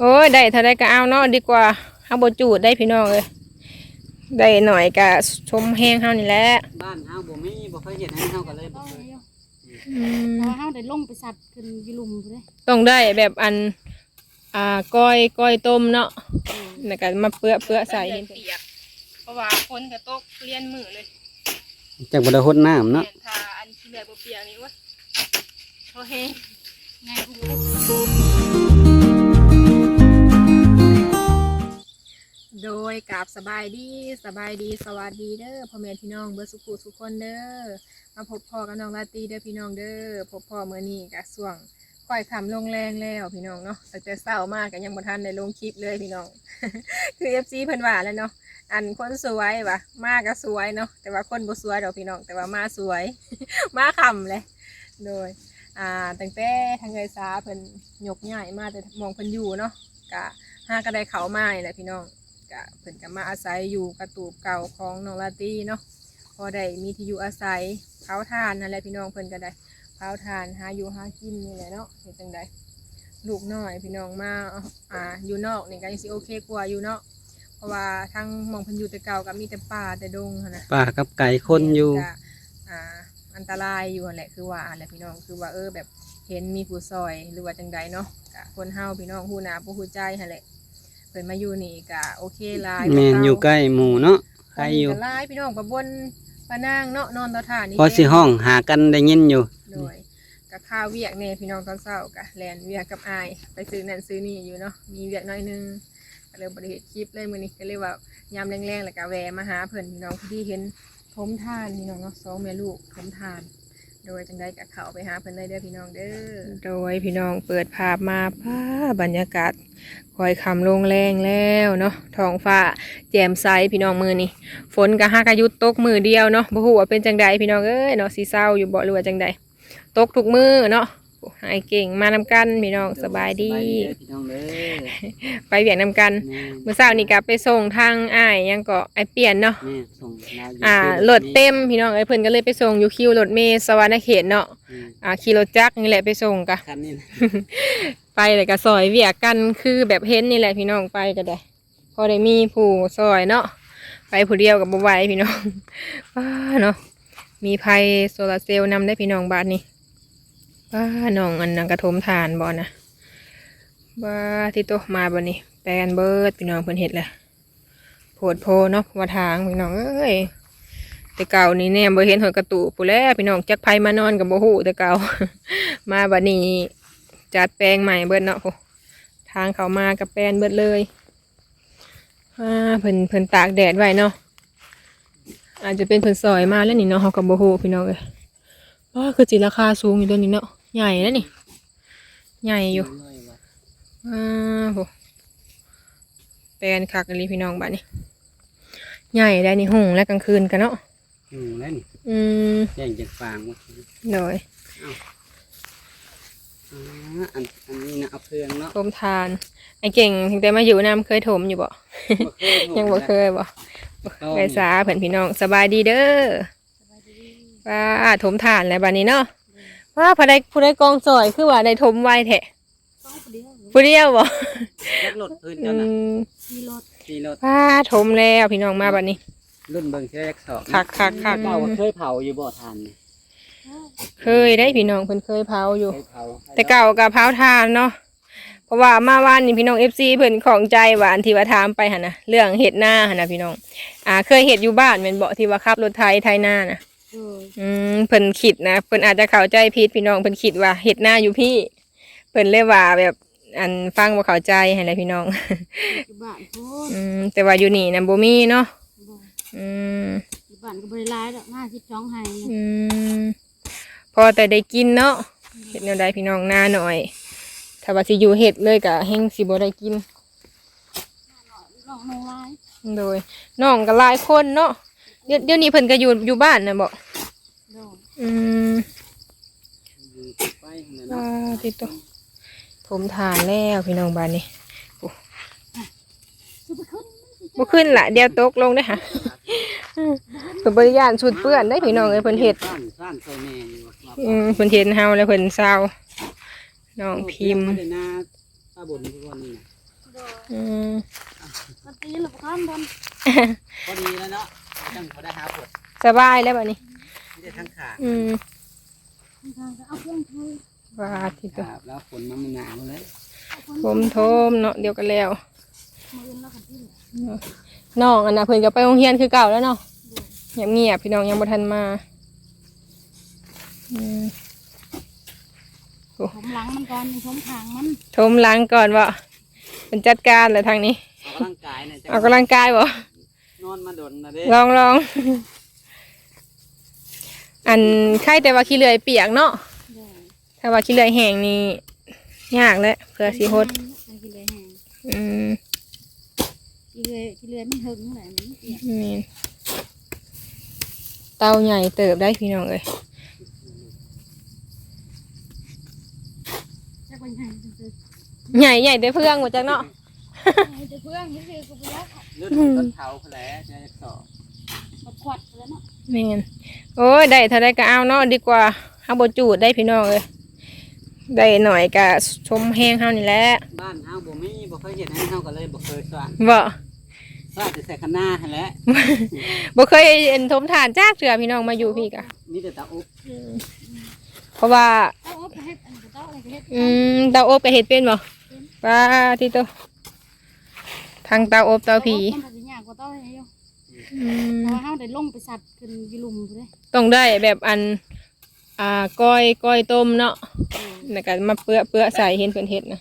โอ้ยได้เท่าไรก็เอาเนาะดีกว่าเฮาบ่จูดได้พี่น้องเอ้ยได้หน่อยก็ชมแห้งเฮานี่แหละบ้านเฮาบ่มีบ่เคยเฮ็ดให้เฮาก็เลยบ่ต้องเคยอยู่อืมเพราะว่าเฮาได้ลงไปสัตว์ขึ้นอยู่ลุมพุ่นเด้ต้องได้แบบอัน อ่าก้อยก้อยต้มเนาะแล้วก็มาเปื้อเปื้อใส่เปียกเพราะว่าคนก็ตกเลียนมือเลยจักบ่ได้หดน้ำเนาะเปลี่ยนทาอันที่แบบบ่เปียกนี่วะโอเคไงกู โดยกับสบายดีสบายดีสวัสดีเด้อพ่อแม่พี่น้องเบอร์สุขุทุกคนเด้อมาพบพ่อกับน้องลาตีเด้อพี่น้องเด้อพบพ่อเมื่อนี้กับส่วงค่อยคำลงแรงแล้วพี่น้องเนาะแต่แต่เศร้ามากกันยังบ่ทันได้ลงคลิปเลยพี่น้อง คือเอฟซีเพิ่นว่าแล้วเนาะอันคนสวยวะมาก็สวยเนาะแต่ว่าคนบ่สวยดอกพี่น้องแต่ว่ามาสวย มาคำเลยโดยอ่าตั้งแต่ทางไงซาเพิ่นยกใหญ่มาแต่มองเพิ่นอยู่เนาะกะห้าก็ได้เขาไมานี่แหละพี่น้อง กะเพิ่นก็มาอาศัยอยู่กระตูบเก่าของน้องลาตรีเนาะพอได้มีที่อยู่อาศัยเผาทานนั่นแหละพี่น้องเพิ่นก็ได้เผาทานหาอยู่หากินนี่แหละเนาะเฮ็ดจังใดลูกน้อยพี่น้องมาอ่าอยู่นอกนี่ก็ยังสิโอเคกว่าอยู่เนาะเพราะว่าทั้งหมองเพิ่นอยู่แต่เก่าก็มีแต่ป่าแต่ดงหั้นนะป้ากับไก่คนอยู่ก็อ่าอันตรายอยู่หั่นแหละคือว่าอะไรพี่น้องคือว่าเออแบบเห็นมีผู้ซอยหรือว่าจังใดเนาะกะคนเฮาพี่น้องผู้หนาผู้หูใจหั่นแหละ เพิ่นมาอยู่นี่กะโอเคหลายแม่นอยู่ใกล้หมู่เนาะใครอยู่ก็หลายพี่น้องปะบนปะนางเนาะนอนต่อท่านี่พอสิห้องหากันได้ยินอยู่โดยกะข้าวเวียกเนี่ยพี่น้องตอนเช้ากะแลนเวียกกับอาย ไปซื้อนั่นซื้อนี่อยู่เนาะมีเวียกน้อยหนึงก็เลยบ่ได้เฮ็ดคลิปเลยมื้อนี้ก็เลยว่ายามแรงๆแล้วก็แวะมาหาเพิ่นพี่น้องที่เห็นทมทานพี่น้องเนาะสองแม่ลูกทมทาน โดยจังได้กับเขาไปหาเพิ่นได้เด้อพี่น้องเด้อ โดยพี่น้องเปิดภาพมาป้าบรรยากาศคอยคำลงแรงแล้วเนาะท้องฟ้าแจ่มใสพี่น้องมือนี่ฝนก็ฮักอายุตกมือเดียวเนาะบ่ฮู้ว่าเป็นจังใดพี่น้องเอ้ยเนาะสีเศร้าอยู่บ่หรือว่าจังใดตกทุกมือเนาะ หายเก่งมานำกันพี่น้องสบายดีสบายดีเด้อพี่น้องเด้อไปเวียกนำกันแม่มื้อเช้านี่ก็ไปส่งทางอ้ายยังก็ไอเปลี่ยนเนาะแม่ส่งลาวอยู่อ่าที่รถเต็มพี่น้องเอ้ยเพิ่นก็เลยไปส่งอยู่คิวรถเมล์สวรรณเขตเนาะอืมอ่าขี่รถจักรนี่แหละไปส่งกะ คันนี้นะไปเลยก็ซอยเวียกกันคือแบบเห็นนี่แหละพี่น้องไปก็ได้ พอได้มีผู้ซอยเนาะไปผู้เดียวกับบ่ไหวพี่น้อง ว้าเนาะมีไฟโซลาร์เซลล์นำได้พี่น้องบ้านนี้ ว้าน้องอันนังกระทมทานบ่นะว้าที่โตมาบ่นี้แปลนเบิดพี่น้องเพิ่นเฮ็ดแหละโพดโพเนาะว่าทางพี่น้องเอ้ยแต่เก่านี่เนี่ยบ่เห็นหอยกระตูปูแล้วพี่น้องจักไผมานอนกับบ่ฮู้แต่เก่ามาบัดนี้จัดแปลงใหม่เบิดเนาะทางเขามากับแปลนเบิดเลยอ่าเพิ่นเพิ่นตากแดดไว้เนาะอาจจะเป็นเพิ่นซอยมาแล้วนี่เนาะเฮาก็บ่ฮู้พี่น้องเอ้ยว้าคือสิราคาสูงอยู่ตัวนี้เนาะ ใหญ่แล้วนี่ ใหญ่อยู่เลยว่ะอ่าโหแปลนคักอีหลีพี่น้องบัดนี้ ใหญ่ได้นี่หุ่งและกลางคืนกันเนาะอืมแล้วนี่อืมแจ้งจากฟางว่าโดยอ่าอันอันนี้นะเอาเพื่องเนาะทมทาน ไอ้เก่งถึงแต่มาอยู่น้ำเคยถมอยู่บ่บ่เคยยังบ่เคยบ่ไกสาเพื่อนพี่น้องสบายดีเด้อสบายดีว่าถมทานแล้วบัดนี้เนาะ ว่าพอได้ผู้ได้กองซอยคือว่าได้ถมไวแท้ต้องผู้เดียวผู้เดียวบ่จักรถพื้นอืเจ้าน่ะมมีรถขี่รถว่าถมแล้วพี่น้องมาบัดนี้รุ่นเบิ่งเชื่อจักสอบคักคักคักเจ้าว่าเคยเผาอยู่บ่ทานนี่เคยได้พี่น้องเพิ่นเคยเผาอยู่ เคยเผาแต่เก่ากับเผาทานเนาะเพราะว่ามาว่านนี่พี่น้องเอฟซีเพิ่นของใจว่าอันที่ว่าถามไปหั่นนะเรื่องเห็ดหน้าหั่นนะพี่น้อง อ่าเคยเห็ดอยู่บ้านแม่นบ่ที่ว่าขับรถไถไถหน้าน่ะเอออืมเพิ่นคิดนะเพิ่นอาจจะเข้าใจผิดพี่น้องเพิ่นคิดว่าเห็ดหน้าอยู่พี่ เพิ่นเลยว่าแบบอันฟังบ่เข้าใจหั่นแหละพี่น้อง อยู่บ้านพูดอืมแต่ว่าอยู่นี่นะบ่มีเนาะบ่อืมอยู่บ้านก็บริลายดอกห้าสิบสองไห้อืมพอแต่ได้กินเนาะเห็ดแนวใดพี่น้องหน้าหน่อย ถ้าว่าสิอยู่เห็ดเลยก็แฮงสิบ่ได้กิน ลองนองลายโดยน้องก็หลายคนเนาะ เดี๋ยวเดี๋ยวนี้เพิ่นก็อยู่อยู่บ้านนะบอกดอกอืมอยู่ติดไฟนั่นน่ะว่าเนาะติดตัวถมทานแล้วพี่น้องบ้านนี้สุไปขึ้นบ่ขึ้นละเดี๋ยวตกลงได้อค่ะเพิ่นบริยานชุดเปื้อนได้พี่น้องเอ้ยเพิ่นเฮ็ดซ่านซ่านใส่แม่อยู่ว่าอืมเพิ่นเฮ็ดเฮาแล้วเพิ่นเศร้าน้องพิมพ์บ่ได้หน้าตาบนทุกคนนี่น่ะโดยอืมก็ตีหลับข้ามบนพอดีแล้วเนาะ จังเขาได้หาผลสบายแล้วบัดนี้ไม่ได้ทั้งขาอืมทางก็เอาเครื่องไทยว่าที่ตัวครับแล้วฝนมันไม่หนาวเลยเอาคนผมโทมเนาะเดียวกันแล้วมือแล้วกันที่น้องอันน่ะเพิ่นก็ไปโรงเรียนคือเก่าแล้วเนาะเงียบๆพี่น้องยังบ่ทันมาอืมผมหลังมันก่อนผมทางมันทมล้างก่อนว่าเป็นจัดการเลยทางนี้ ออกกำลังกายเนี่ยจะออกกำลังกายบ่น อนมาโดนนะเด้ลองลอง อันไข่แต่ว่าขี้เลื่อยเปียกเนาะโดยถ้าว่าขี้เลื่อยแห้งนี่ยากแล้วเพื่อสิหดกินเลยแห้งอืมกินเลยกินเลยมันหึงแหละมันเปียกนี่เตาใหญ่เติบได้พี่น้องเอ้ยจะเป็นไงจะเป็นใหญ่ใหญ่ได้เพื่องหมดจักเนาะจะเพื่อนนี่คือกูไปยัก เลือดต้นเท้าแผลจะจะสอบมาขวัดแล้วเนาะแม่นโอ้ยได้เท่าไรก็เอาเนาะดีกว่าเฮาบ่จูดได้พี่น้องเอ้ยได้หน่อยก็ชมแห้งเฮานี่แหละบ้านเฮาบ่มีบ่เคยเห็นให้เฮาก็เลยบ่เคยสร้างบ่สร้างแต่ใส่ข้างหน้าหั่นแหละบ่เคยเห็นทมฐานจากเถื่อพี่น้องมาอยู่พี่กะมีแต่ตาอุบเพราะว่าเอาเอาไปเฮ็ดอันก็ต้องอะไรก็เฮ็ดอืมเตาอบก็เฮ็ดเป็นบ่ป้าที่โต ทางเตาอบเตาผีมันก็สิยากกว่าต้องให้อยู่อืมแต่ว่าเฮาได้ลงไปสัตว์ขึ้นอยู่ลุมพุ่นเด้ต้องได้แบบอัน อ่าก้อยก้อยต้มเนาะแล้วก็มาเปื้อเปื้อใส่เห็นเพิ่นเฮ็ดนะ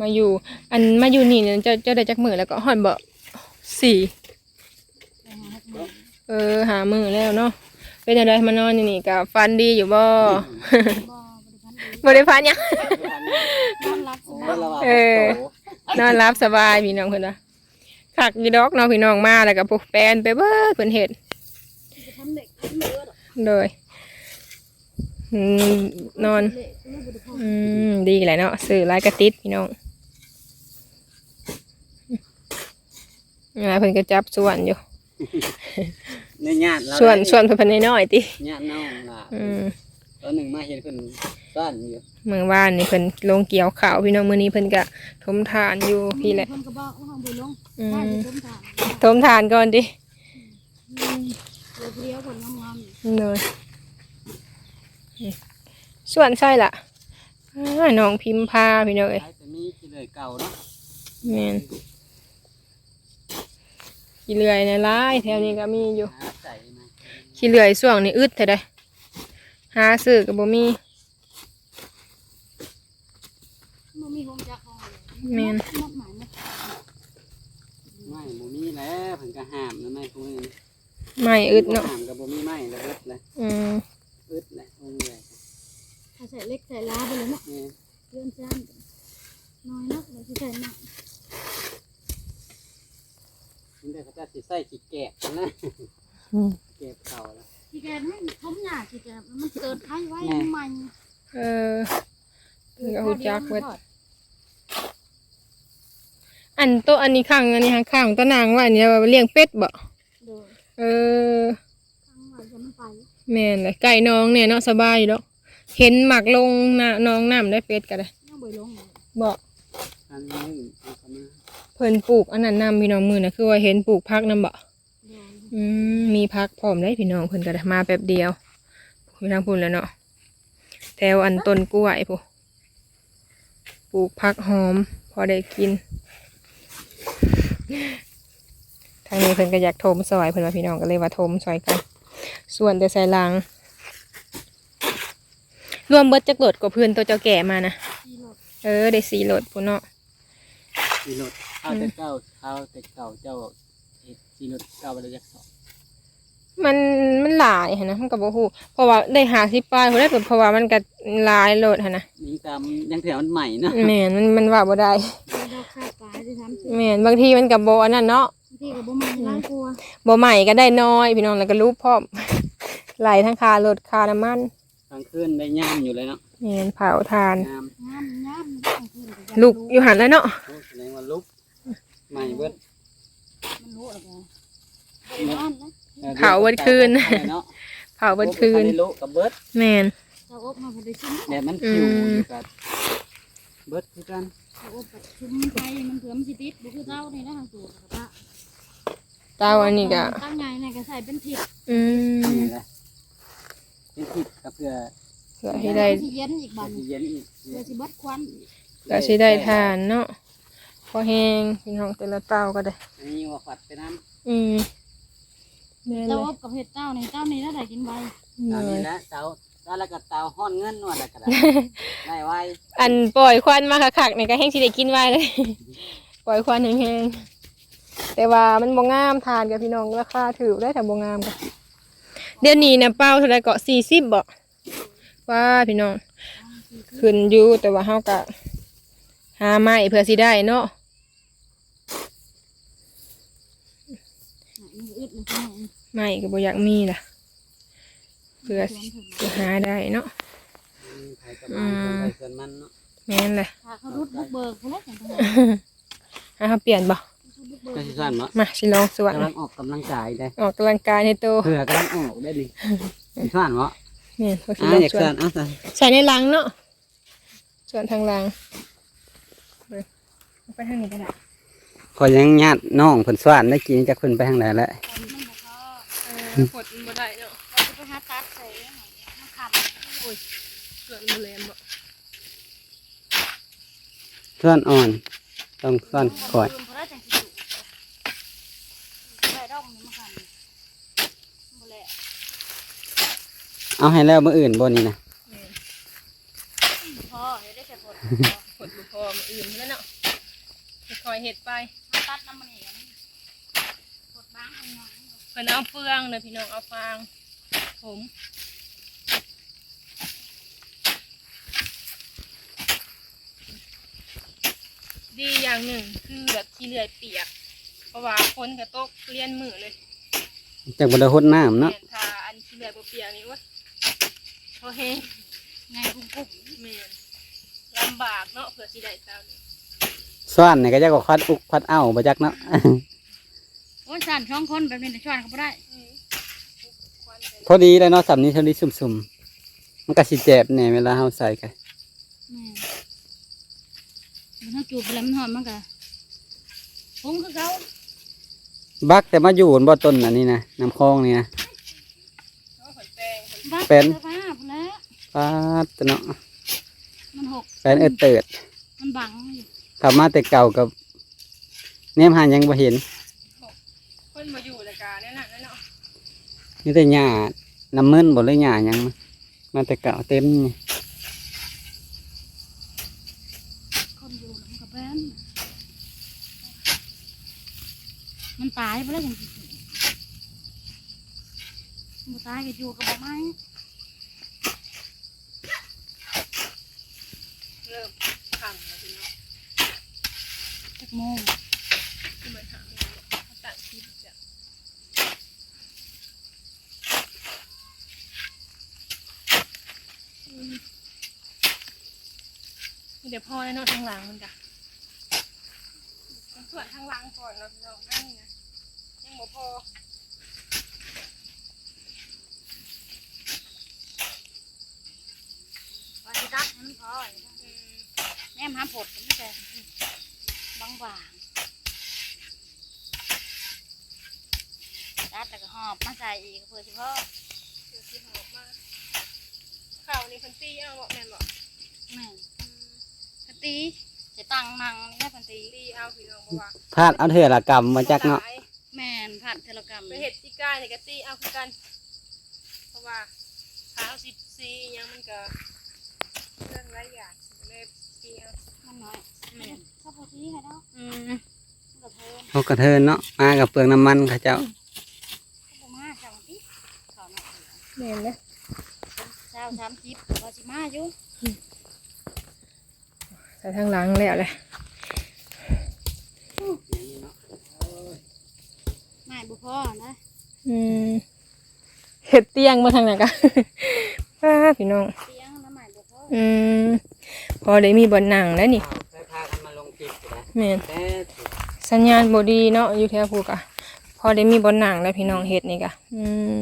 มาอยู่ อันมาอยู่นี่เนี่ยเจะจะได้จักมือแล้วก็ฮอดบ่สี่ ไปหาเฮ็ดมือเออหามือแล้วเนาะเป็นอะไรมานอนอยู่นี่กับฟันดีอยู่บ่ บ่ บ่ได้พันดีบ่ได้ฟันหยัง นอนรับสโอ้บายระวังเออ นอนรับสบายพี่น้องเพิ่นนะคักอยู่ดอกเนาะพี่น้องมาแล้วก็พวกแปลนไปเบิดเพิ่นเฮ็ดจะทำเด็กทำเลือดโดยอืมนอนเละไม่บ่ได้พออืม ดีแหละเนาะซื้อหลายกระติดพี่น้องอ่าเพิ่นก็จับส่วนอยู่ ในญาติเราส่วนส่วนเพิ่นน้อยๆติญาติน้องล่ะอืมตอนหนึ่งมาเห็นเพิ่น ซ่อนอยู่เมื่อวานนี่เพิ่นลงเกี่ยวข้าวพี่น้องมื้อนี้เพิ่นก็ทมทานอยู่พี่แหละคนก็บอกว่าห้องบ่ลงอืถ้าสิมต้มทานทมทานก่อนดิเดี๋ยวเลี้ยวคนงามเลยส่วนใช่ล่ะอ่าน้องพิมพาพี่น้องเอ้ยใช้แต่มีที่เลยเก่าเนาะแม่นขี้เลื่อยในร้ายแถวนี้ก็มีอยู่หาใส่มาขี้เลื่อยส่วงนี่อึดเท่าใดหาซื้อก็บ่มี ๆมันมีหงจักของเลย แม่นมดหมายนะไม่บ่มีแล้วเพิ่นก็ห้ามนะไม่พวกนี้ไม่อึดเนาะห้ามก็บ่มีไม้แล้วอึดเลยอืมอึดแหละองค์ใหญ่ถ้าใส่เล็กใส่ลาไปเลยเนาะนี่เลื่อนจานน้อยนักเลยที่ใส่หนักมันได้เขาจะสิใส่ขี้แกะนะอืมแกะเข่าแล้วที่แกให้ทมหยาที่แกมันเกิดไข้ไว้ใหม่เออเพิ่นก็ฮู้จักเบิด อันโตะอันนี้ข้างอันนี้ข้างข้างตะนางว่าอันนี้ว่าเลี้ยงเป็ดบ่เดี๋ยวเออทั้งวันจะมันไปแม่นเลยไก่น้องเนี่ยเนาะสบายอยู่ดอกเห็นหมักลงน่ะน้องน้ำได้เป็ดก็ได้ยังบ่ลงเลยบอกอันนี้เอาเข้ามาเพิ่นปลูกอันนั้นนำพี่น้องมือนะคือว่าเห็นปลูกพักนำบ่เดี๋ยวอืมมีพักพร้อมได้พี่น้องเพิ่นก็ได้มาแป๊บเดียวพี่ทางพุ่นแล้วเนาะแถวอันต้นกล้วยพูปลูกพักหอม พอได้กิน ทางนี้เพิ่นก็อยากโทมซอยเพิ่นว่าพี่น้องก็เลยว่าโทมซอยกัน ส่วนแต่ใส่ลังรวมเบิดจักโหลดกว่าเพื่อนตัวเจ้าแก่มานะที่รถเออได้สี่โหลดพุ่นเนาะสีรถเอาแต่เก่าเอาแต่เก่าเจ้าเฮ็ดสีรถเก่าไปเลยจักสอง มันมันหลายหั้นนะมันก็บ่ฮู้เพราะว่าได้หาสิปลายบ่ได้เพราะว่ามันก็หลายโหลดหั้นนะนี่ตามยังแถวมันใหม่เนาะแม่นมันมันว่าบ่ได้เราคาดปลาที่ทำแม่นบางทีมันก็บ่อันนั้นเนาะที่กับบ่มาล้างครัวบ่ใหม่ก็ได้น้อย พี่น้องแล้วก็รูปพร้อมไหลทั้งค่ารถค่าน้ำมันกลางคืนได้ย่ามอยู่เลยเนาะแม่นเผาทาน ย่ามงามงามกลางคืนก็ลูกอยู่หันแล้วเนาะโอ้แสดงว่าลุกใหม่เบิดมันรู้แล้วก็บ่ได้นอนนะ เผาวันคืน เนาะเผาวันคืน โอ้บ่ทัได้ลุกกับเบิดแม่นเราอบมาพอได้ชิมแดดมันคิวอืม อยู่กับเบิดคือกันเอาอบกับชุมไฟมันเผื่อมันสิติดบ่คือเต้านี่นะทางสูตรแล้วก็เตาอันนี้ก็ตั้งไงเนี่ยก็ใส่เป็นผิดอืมนี่แหละเป็นผิดก็เพื่อเพื่อให้ได้สิเย็นอีกบัดสิเย็นอีกเพื่อสิเบิดควันก็สิได้ทานเนาะพอแห้งพี่น้องแต่ละเตาก็ได้ อันนี้ว่าฝัดไปน้ำอืมแม่น เต้า เล อย บ กับเห็ดเต้านี่เต้านี่แล้วได้กินไวเตาเลนี้ยแหละเตาแล้วก็เตาห้อนเงินนวดแล้วก็ได้ได้ไว้อันปล่อยควันมาคักๆนี่ก็แห้งสิได้กินไว้เลย ปล่อยควันแห้งๆแต่ว่ามันบ่งามทานกับพี่น้องราคาถือได้แต่บ่งามกันเดี๋ยวนี้เนี่ยเป้าเท่าไรเกาะสี่สิบบ่ว่าพี่น้องขึ้นอยู่แต่ว่าเฮาก็หาไม้เพื่อสิได้เนาะ มันอึดมันก็ ไม้ก็บ่อยากมีล่ะเพื่อสิหาได้เนาะอืมใครก็มาคนใดคนมันเนาะแม่นเลยถ้าเขารุดบุกเบิกเขาแล้วอย่างนั้นอะเฮาเปลี่ยนบ่บุกเบิกก็สิสั่นเนาะมาสิลองสวนกำลังออกกำลังกายได้ออกกำลังกายให้โตเผื่อกำลังออกได้ดิสิสั่นเนาะแม่นพอสิอ่าลองอยากสวนสั่นอะสั่นใส่ในลังเนาะส่วนทางลังเบิ่งเอาไปทางนี้ก็ได้ ขอยยังญาติน้องเพิ่นสั่นได้กินจากเพิ่นไปทางไหนแล้ว มัน บ่พอเออปวดมันบ่ได้เนาะเราจะไปหาตัดใส่มันขับส่วนมันแหลมบ่ส่วนอ่อนต้องส่วนก่อยเพราะจังสิอยู่ได้ดอกนี่มันขันบ่แหละเอาให้แล้วมื้ออื่นบ่นี่นะพอเฮ็ดได้แค่ผลปวดบ่พอมันอื่นแล้วเนาะค่อยๆเฮ็ดไปตัดน้ำมันนี่กันผลบางอันน้อย เพิ่นเอาเฟืองเด้อพี่น้องเอาฟาง ผมดีอย่างหนึ่งคือแบบขี้เลื่อยเปียก เพราะว่าคนกระตกเลียนมือเลยจากบ่ได้หดน้ำเนาะแม่นถ้าอันขี้เลื่อยบ่เปียกนี่วะพอแห้งไงกุ้งกุ้งแม่นลำบากเนาะเผื่อสิได้เจ้านี่ส่วนนี่ก็จะก็คัดอุกคัดเอาบ่จักเนาะ โอ้ยสั่นช่องคนแบบนี้จะช่วยเขาไม่ได้อืมควันเป็นพอดีเลยเนาะสำนี้เท่านี้สุ่มๆ มันก็สิเจ็บแหน่เวลาเฮาใส่กันแม่มันถ้าจูบไปแล้วมันหอมมากอะพุงคือเขาบักแต่มาอยู่บนบ่ต้นอันนี้นะน้ำคลองนี่นะเนาะขนแปลงขนบ้าเป็นสภาพแล้วปาดเนาะมันหกแฟนเอดเติดมันบังอยู่กลับมาแต่เก่ากับเนมหานยังบ่เห็นค นมาอยู่แต่กาเนี่ยน่ะนั่นเนาะนี่แต่หญ้าน้ำมึนบ่เลยหญ้าหยังมาแต่เก่าเต็มนี่คนอยู่มันกับแฟนมันตายไปแล้วอย่างที่มันตายก็อยู่กับบ่ไม้เริ่มขังแล้วพี่น้องจักโมง ที่มันหาไม่ได้เขาตัดคลิปจ้ะอืมเดี๋ยวพ่อแล้วเนาะทางหลังมันจ้ะส่วนทางหลังก่อนเนาะพี่น้องนั่นนี่นะยังบ่พอว่าสิตัดให้มันพอแม่มาผดมันแต่บางบางตัดแล้วก็หอบมาใส่อีกเพื่อสิพ่อเดี๋ยวสิหอบมาข่าวนี่เพันตีเอาบอกแม่นบอกแม่ ตีจะตั้งนังนี่แม่พันตีตีเอาพี่น้องบอกว่าพลาดเอาเถื่อละกรรมมาจักเนาะแม่นผัดเทเลกรรมไปเห็ดตีก้าเนี่ยก็ตีเอาคือกัน เพราะว่าถ้าเอาสิบซีอิหยังมันก็เรื่องหลายอย่างเลยตีเอามันน้อยแม่นข้าวโพดที่ให้เนาะอืมมันก็เทินเขากระเทินเนาะมากับเปลืองน้ำมันเขาเจ้าข้าวโพดมาสั่งติข้าวเนาะแม่นเลยเช้าสามสิบว่าสิมาอยู่ ใส่ทางหลังแล้วเลยไม่บุพอนะอืมเห็ดเตียงมาทางไหนกันป้าพี่น้องเตียงน้ำใหม่บุพออืมพอได้มีบนหนังแล้วนี่เคยพากันมาลงคลิปอยู่นะแม่นแต่สัญญาณบดีเนาะอยู่แถวภูกะพอได้มีบนหนังแล้วพี่น้องเห็ดนี่กะอืม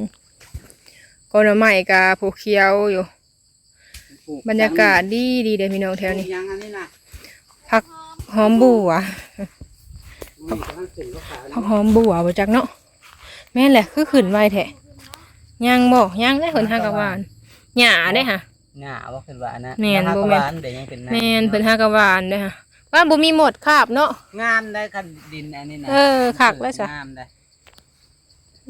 ก็หน่อไม้กะผูเขียวอยู่ป ลูกบรรยากาศดีดีเด้อพี่น้องแถวนี้ปลูกยังอันนี้นะผักหอมบัวมันกำลังขึ้นก็ขาวผักหอมบัวบ่จักเนาะแม่นแหละคือขึ้นไวแท้ยังบ่ยังได้เพิ่นหากะหวานหญ้าได้ค่ะ หน้าว่าขึ้นหวานนะแม่นบ่บ่แม่นหวานเดี๋ยวยังเป็นหน้าแม่นเพิ่นหากะหวานได้ค่ะว่าบ่มีหมดคาบเนาะ งามได้คันดินอันนี้นะเออคักแล้วจ้ะ งามได้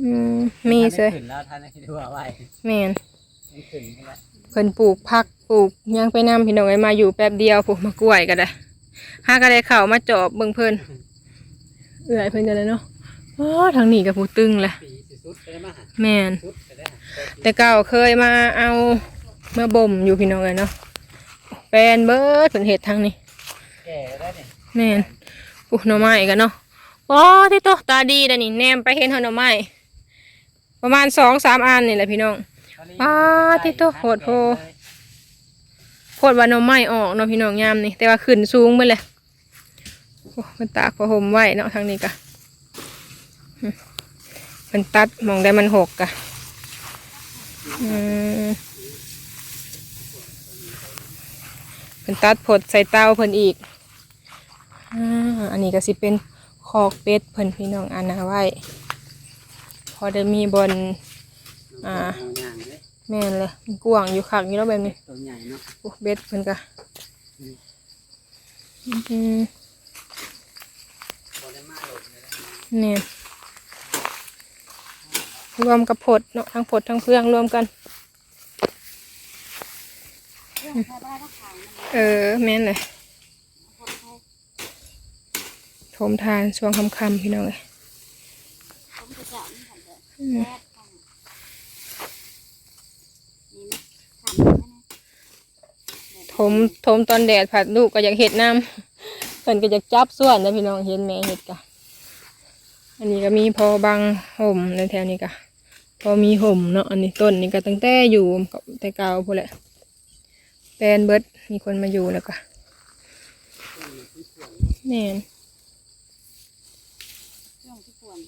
อืมมีเซยท่านได้ขึ้นแล้วท่านได้ดูว่าไว้แม่นยังขึ้นนี่แหละเพิ่นปลูกผักป ลูกหยังไปนำพี่น้องไอ้มาอยู่แป๊บเดียวพวกมากล้วยก็ได้หาก็ได้เข้ามาจอบเบิ่งเพิ่นเอื้อยเพิ่นกันเลยเนาะโอ้ทางนี้ก็ผู้ตึงแหละปีสิสุดไปได้มาหาแม่นสุดไปได้หาแต่เก่าเคยมาเอามาบ่มอยู่พี่น้องเลยเนาะแปลนเบิดเพิ่นเฮ็ดทางนี้แก่ได้เนี่ยแม่นปุ๊หน่อไม้กันเนาะโอ้ที่โตตาดีเด้อนี่แนมไปเห็นเฮาหน่อไม้ประมาณ2-3อันนี่แหละพี่น้องอ่าที่โตโหดโพโคตรว่าน่องไม้ออกเนาะพี่น้องยามนี่แต่ว่าขึ้นสูงไปเลยโอ้มันตากผ้าห่มไว้เนาะทางนี้กะมันตัดมองได้มันหกกะเพิ่นตัดผดใส่เตาเพิ่นอีกออันนี้ก็สิเป็นคอกเป็ดเพิ่นพี่น้องอันาไว้ พอได้มีบอลอ่า แม่นเลยมันกว้างอยู่คักอยู่แล้วแบบนี้ตัวใหญ่เนาะโอ้เบ็ดเพิ่นก็อืมพอได้มาโหลดเลยนะเนี่ยรวมกับผดเนาะทั้งผดทั้งเพื่องรวมกันเรื่องใช้ได้ก็ขายมันเออ แม่นเลยคนไทยโถมทานช่วงค่ำๆพี่น้องเลย ผมจะจับมันผ่านเลย อืม แยกกันนี่นะทำได้นะ ถมถมตอนแดดผัดลูกก็อยากเห็ดน้ำเพิ่นก็อยากจับส่วนนะพี่น้องเห็นแม่เห็ดกะอันนี้ก็มีพอบางห่มในแถวนี้กะพอมีห่มเนาะอันนี้ต้นนี่ก็ตั้งแต่อยู่กับแต่เก่าพู้นแหละแปลนเบิดมีคนมาอยู่แล้วก็แม่นเครื่องที่ควร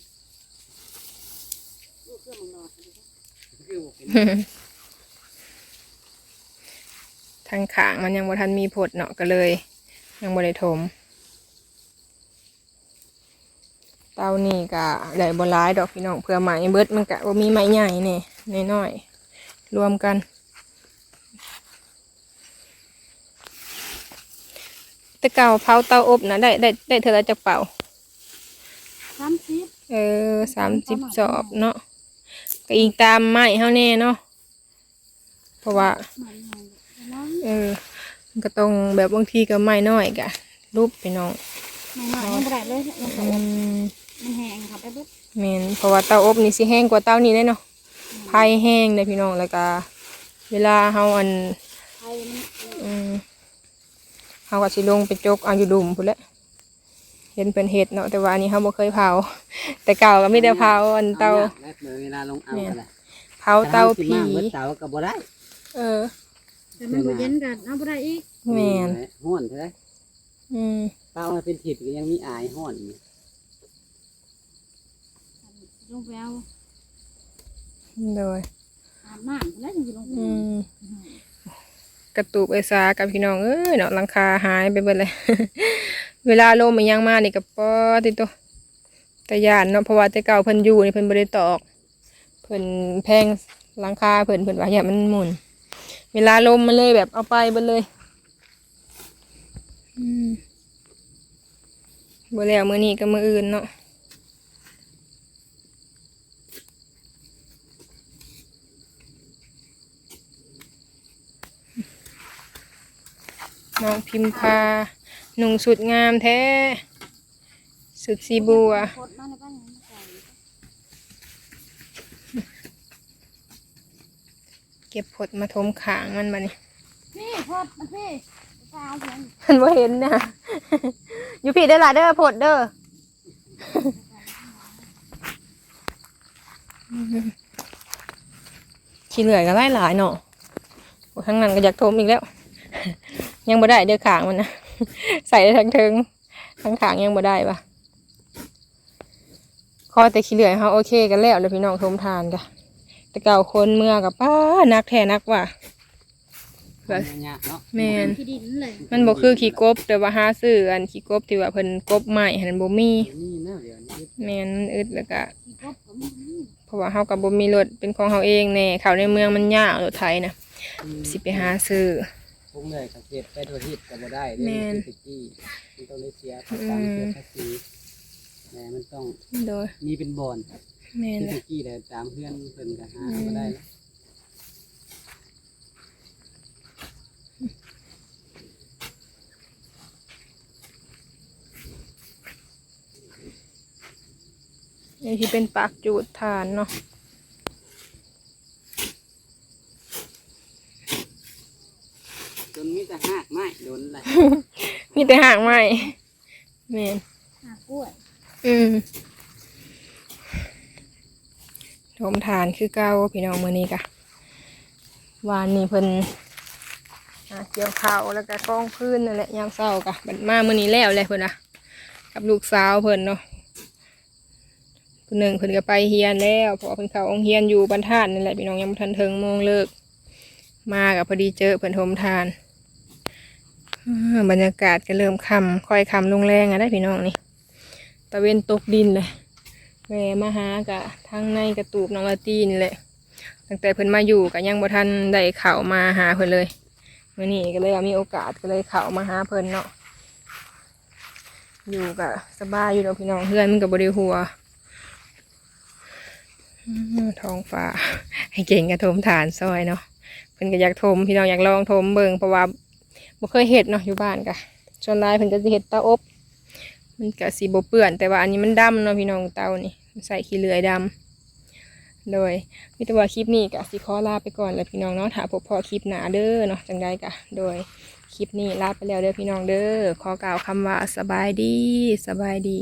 ลูกเครื่องมันนอนดูสิ คือบ่เป็น ทางขางมันยังบ่ทันมีผดเนาะก็เลย ยังบ่ได้ถม เตานี่ก็ได้บ่หลายดอกพี่น้องเพื่อไม้เบิดมันก็บ่มีไม้ใหญ่แน่น้อยๆรวมกันแต่เก่าเผาเตาอบนะได้ได้ได้เท่าไรจากเป่าสามสิบเออสามสิบสอบเนาะก็อิงตามไม้เฮาแน่เนาะเพราะว่า เออมันก็ต้องแบบบางทีก็ไม่น้อยกะรูปไปน้องหน่อยยังไม่ได้เลยมันอืมมันแห้งครับไปปุ๊บแมนเพราะว่าเตาอบนี่สิแห้งกว่าเตานี้ได้เนาะไผ่แห้งเลยพี่น้องแล้วก็เวลาเฮาอันไทยมันอืมเฮาก็สิลงไปจกเอาอยู่ดุมพุ่นแหละเห็นเป็นเห็ดเนาะแต่ว่าอันนี้เฮาบ่เคยเผา แต่เก่าก็มีแต่เผาอันเตาอแรกเลยเวลาลงเอาอะไรเผาเตาผีเบิดเตาก็บ่ได้เออ แต่มันบ่เย็นกันเอาบ่ได้อีกแมนห้อนเท่าไหร่อืมเตามันเป็นถิดก็ยังมีอายห้อนอยู่ลงไปเอาโดยอาบน้ำแล้วยังจะลงไปอืมกระตุกไอซากับพี่น้องเอ้ยเนาะหลังคาหายไปเบิดเลย เวลาลมมันยังมานี่กับปอติโตแต่ยานเนาะเพราะว่าแต่เก่าเพิ่นอยู่นี่เพิ่นบ่ได้ตอก เพิ่นแพงหลังคาเพิ่นเพิ่นว่าอย่ามันหมุน เวลาลมมันเลยแบบเอาไปบิดเลยอืมบ่แล้วมือนี้ก็มื้ออื่นเนาะน้องพิมพานุ่งสุดงามแท้ สุดสีบัว กดมาในบ้านยังไม่ใส่ เก็บผดมาทมขางมันมานี่พี่พดมาพี่สาวเสียงมันว่าเห็นนะ อยู่ผิดได้อล่ะเด้อผดเด้อขี้เหลื่อยก็ไล่หลายเนาะโอ้ทั้งนั้นก็อยากทมอีกแล้ว ยังบ่ได้เด้อขางมันนะใส่ได้ทั้งเทิงทั้งขางยังบ่ได้ปะคอแต่ขี้เหลื่อยเขาโอเคกันแล้วเลยพี่น้องทมทานกะ แต่เก่าคนเมื่อกับป้านักแท้นักว่ะเพื่อมันยากเนาะแม่นที่ดินเลยมันบ่คือขี้กบ แต่ว่าหาซื้ออันขี้กบที่ว่าเพิ่นกบใหม่หันบ่มีนี่นะเดี๋ยวนี้แม่นมันอึดแล้วก็ที่กบก็มีเพราะว่าเฮาก็บ่มีรถเป็นของเฮาเองแน่เข้าในเมืองมันยากรถไถนะสิไปหาซื้อพวกเลยสังเกตไปทั่วทิศก็บ่ได้แม่เด้นคือตะกี้มันต้องได้เสียภาษีเสียภาษีแหมมันต้องโดยมีเป็นบ่อน แม่นคือแหละตะกี้แต่ตามเพื่อนเพิ่นก็หาอืมบ่ได้นี่ที่เป็นปากจูดทานเนาะจนมีแต่หากไม้โดนไหลมีแต่หางไม้แม่นหากล้วยอืม ทมทานคือเก้าพี่น้องมือนี้กะวานนี้เพิ่นเกี่ยวข้าวแล้วก็กองพื้นนั่นแหละยามเช้ากะบัดมามือนี้แล้วแหละเพิ่นนะกับลูกสาวเพิ่นเนาะคนหนึ่งเพิ่นก็ไปเฮียนแล้วพราะว่าเพิ่นเข้าโรงเรียนอยู่บรรทัดนั่นแหละพี่น้องยังบ่ทันถึงโมงเลิก มากับพอดีเจอเพิ่นทมทานบรรยากาศก็เริ่มค่ำค่อยค่ำลงแรงอะได้พี่น้องนี่ตะเวนตกดินเลย แหวมาหากะทางในกระตูบน้องละตีนี่แหละ ตั้งแต่เพิ่นมาอยู่กะยังบ่ทันได้เข้ามาหาเพิ่นเลยมื้อนี้ก็เลยมีโอกาสก็เลยเข้ามาหาเพิ่นเนาะอยู่กะสบายอยู่ดอกพี่น้องเพื่อนมันก็บ่ได้หัวท้องฟ้าให้เก่งกระทมฐานซอยเนาะเพิ่นก็อยากทมพี่น้องอยากลองทมเบิ่งเพราะว่าบ่เคยเฮ็ดเนาะอยู่บ้านกะส่วนลายเพิ่นก็สิเฮ็ดเตาอบ มันกะสีบเปื่อน แต่ว่าอันนี้มันดำเนาะพี่น้องเตานี่ใส่ขี้เลือยดำโดยมิตรว่าคลิปนี้กะสีขอลาไปก่อนแล้วพี่น้องเนาะถ้าพบพอคลิปหนาเด้อเนาะจังได้กะ โดยคลิปนี้ลาไปแล้วเด้อพี่น้องเด้อขอกล่าวคำว่าสบายดีสบายดี